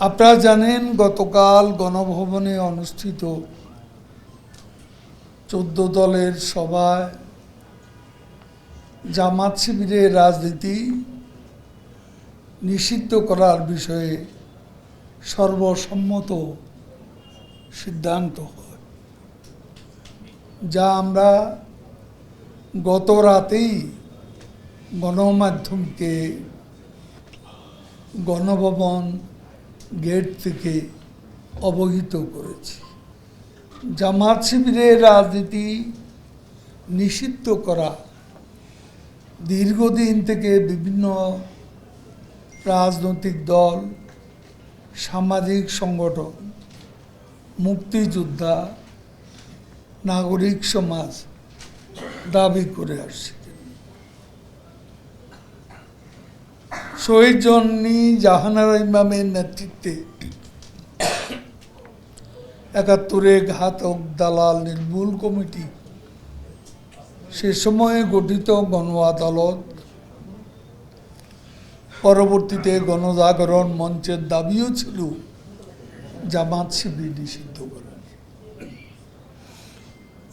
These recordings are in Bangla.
আপনারা জানেন গতকাল গণভবনে অনুষ্ঠিত চোদ্দ দলের সভায় জামাত শিবিরের রাজনীতি নিষিদ্ধ করার বিষয়ে সর্বসম্মত সিদ্ধান্ত হয়, যা আমরা গত রাতেই গণমাধ্যমকে গণভবন গেট থেকে অবহিত করেছি। জামাত শিবিরের রাজনীতি নিষিদ্ধ করা দীর্ঘদিন থেকে বিভিন্ন রাজনৈতিক দল, সামাজিক সংগঠন, মুক্তিযোদ্ধা, নাগরিক সমাজ দাবি করে আসছে। শহীদ জন্নী জাহানারা ইমামের নেতৃত্বে। একাত্তরে ঘাতক দালাল নির্মূল কমিটি। সে সময়ে গঠিত গণ আদালত পরবর্তীতে গণজাগরণ মঞ্চের দাবিও ছিল জামাত শিবির নিষিদ্ধ করার।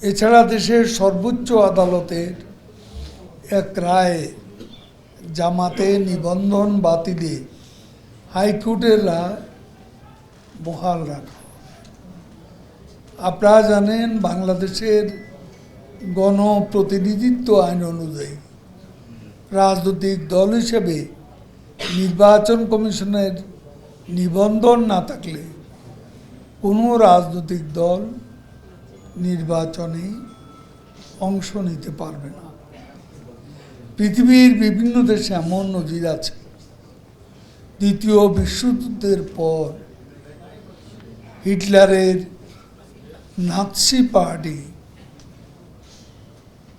এছাড়া দেশের সর্বোচ্চ আদালতের এক রায়ে জামাতে নিবন্ধন বাতিলে হাইকোর্টের রায় বহাল রাখা আপনারা জানেন বাংলাদেশের গণপ্রতিনিধিত্ব আইন অনুযায়ী রাজনৈতিক দল হিসেবে নির্বাচন কমিশনের নিবন্ধন না থাকলে কোনো রাজনৈতিক দল নির্বাচনে অংশ নিতে পারবে না। পৃথিবীর বিভিন্ন দেশে এমন নজির আছে। দ্বিতীয় বিশ্বযুদ্ধের পর হিটলারের নাৎসি পার্টি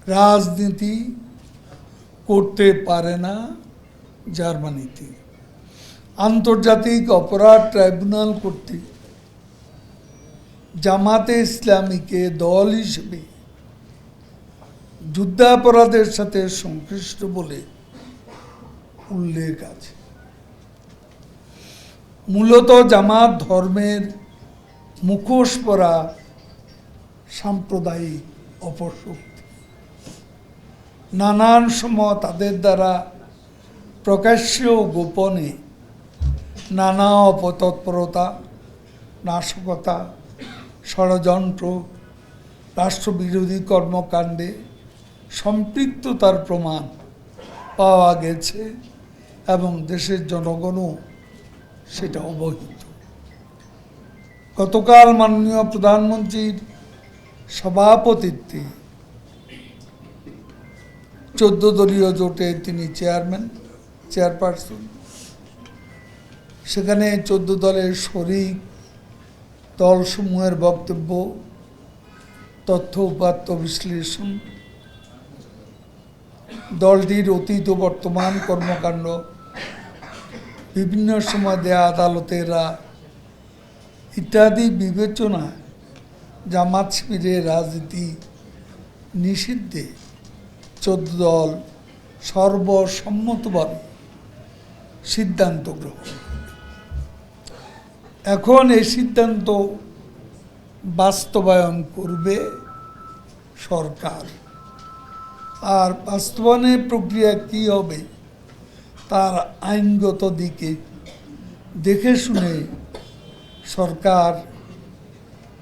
রাজনীতি করতে পারে না জার্মানিতে। আন্তর্জাতিক অপরাধ ট্রাইব্যুনাল কর্তৃক জামাতে ইসলামীকে দল হিসেবে যুদ্ধাপরাধের সাথে সংশ্লিষ্ট বলে উল্লেখ আছে। মূলত জামাত ধর্মের মুখোশ পরা সাম্প্রদায়িক অপশক্তি। নানান সময় তাদের দ্বারা প্রকাশ্য গোপনে নানা অপতৎপরতা, নাশকতা, ষড়যন্ত্র, রাষ্ট্রবিরোধী কর্মকাণ্ডে সম্পৃক্ততার প্রমাণ পাওয়া গেছে এবং দেশের জনগণও সেটা অবহিত। গতকাল মাননীয় প্রধানমন্ত্রীর সভাপতিত্বে চোদ্দ দলীয় জোটে তিনি চেয়ারম্যান, চেয়ারপারসন। সেখানে চোদ্দ দলের শরিক দলসমূহের বক্তব্য, তথ্য উপাত্ত বিশ্লেষণ দলটির অতীত ও বর্তমান কর্মকাণ্ড, বিভিন্ন সময় দেয়া আদালতের ইত্যাদি বিবেচনা জামাত শিবিরের রাজনীতি নিষিদ্ধে চোদ্দ দল সর্বসম্মতভাবে সিদ্ধান্ত গ্রহণ। এখন এই সিদ্ধান্ত বাস্তবায়ন করবে সরকার। আর বাস্তবায়নের প্রক্রিয়া কী হবে তার আইনগত দিকে দেখে শুনে সরকার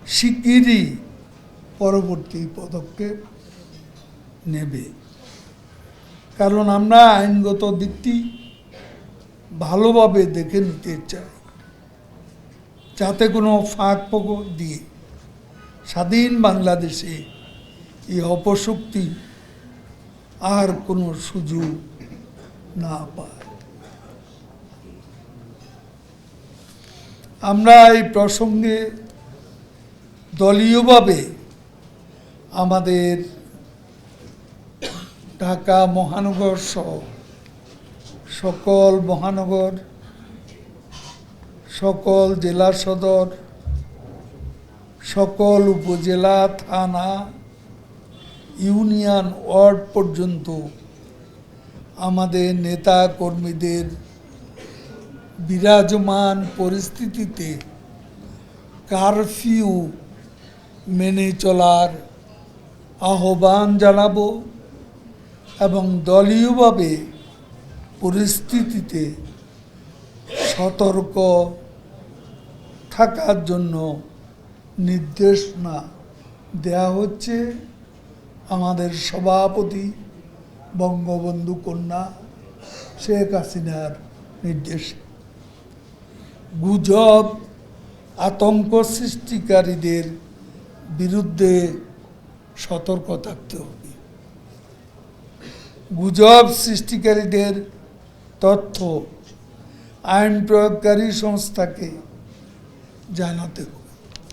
শিগগিরই পরবর্তী পদক্ষেপ নেবে। কারণ আমরা আইনগত দিকটি ভালোভাবে দেখে নিতে চাই। যাতে কোনো ফাঁক ফোকর দিয়ে স্বাধীন বাংলাদেশে এই অপশক্তি আর কোনো সুযোগ না পায়। আমরা এই প্রসঙ্গে দলীয়ভাবে আমাদের ঢাকা মহানগর সহ সকল মহানগর, সকল জেলা সদর, সকল উপজেলা, থানা ইউনিয়ন ওয়ার্ড পর্যন্ত আমাদের নেতা কর্মীদের বিরাজমান পরিস্থিতিতে কারফিউ মেনে চলার আহ্বান জানাব এবং দলীয়ভাবে পরিস্থিতিতে সতর্ক থাকার জন্য নির্দেশনা দেয়া হচ্ছে। আমাদের সভাপতি, বঙ্গবন্ধু কন্যা শেখ হাসিনার নির্দেশে। গুজব, আতঙ্ক সৃষ্টিকারীদের বিরুদ্ধে সতর্ক থাকতে হবে। গুজব সৃষ্টিকারীদের তথ্য আইন প্রয়োগকারী সংস্থাকে জানাতে হবে।